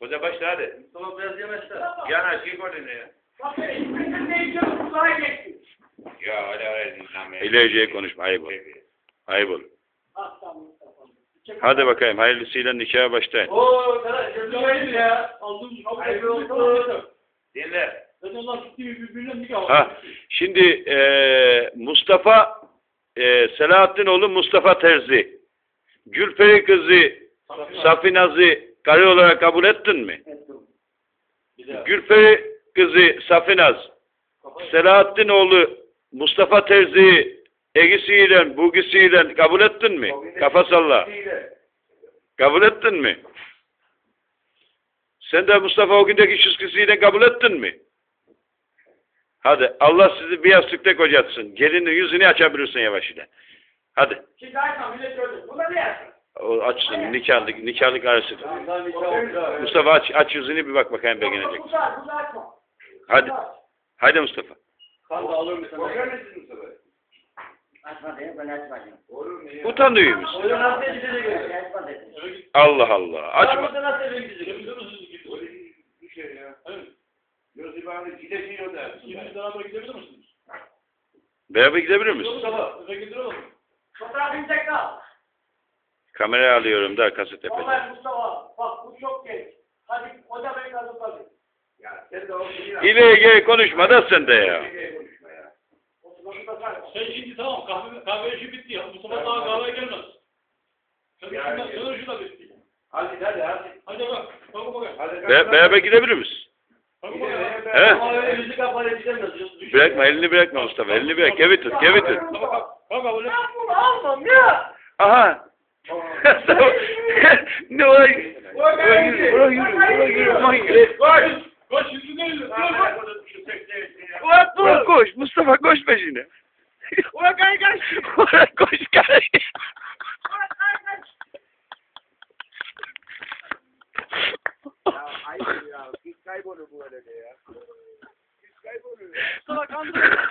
Hoca başla hadi. Mustafa biraz yemezse. Yana şey koydun ya. Ya hadi hadi dinlenmeye. İleyce'ye konuşma. Ayıp ol. Ayıp ol. Hadi bakayım. Hayırlısıyla nikaha başlayın. Oo, gözüm ayıp ya. Aldım, Hayırlı olsun. Dinle. Ha, şimdi eee Mustafa eee Selahattin oğlu Mustafa Terzi. Gülperi kızı Safinaz'ı karı olarak kabul ettin mi? Daha. Gülperi kızı Safinaz Selahattin oğlu Mustafa Terzi'yi egisiyle bugisiyle kabul ettin mi? Kafa salla. Kabul ettin mi? Sen de Mustafa o gündeki şıskısıyla kabul ettin mi? Hadi Allah sizi bir yastıkta kocatsın. Gelinin yüzünü açabilirsin yavaş ile. Hadi. Şimdi Aykan bile gördüm. Buna ne yaptın? O açsın nikahlık, nikahlık arası. Mustafa aç, aç yüzünü bir bak bakayım beğenecek. Hadi. Hadi Mustafa. Kan da alır mısın? Açmadım, ben açmadım. Utanıyor musun? Allah Allah. Açma. Şey beraber gidebilir misiniz? Beraber gidebilir misin? Mustafa, Fotoğrafını çek al. Kameraya alıyorum da yapacağım. Vallahi Mustafa, bak bu çok geç. Hadi hoca bey kazıkladı. Ya sen de o İleriye konuşma da sen de ya. konuşma ya. Oturması da sen. Şimdi tamam kahve, kahve işi bitti ya. Mustafa daha kahveye gelmez. Sen Ya, şundan, ya. sen şuna bitti. Hadi hadi hadi. Hadi bak, bak. Hadi Be beraber gidebilir? Bak bakayım. He? Ama. Bırakma elini bırakma Mustafa. Elini bırak. Gevi tut. Gevi tut. Bak bak, bak bak almam ya. Aha. so, no, I, Ulan koş, Mustafa koş peşine. Ulan kay kaç. Ulan koş kay. Kaybolur bu arada ya. Kaybolur. Sana kandırıyor.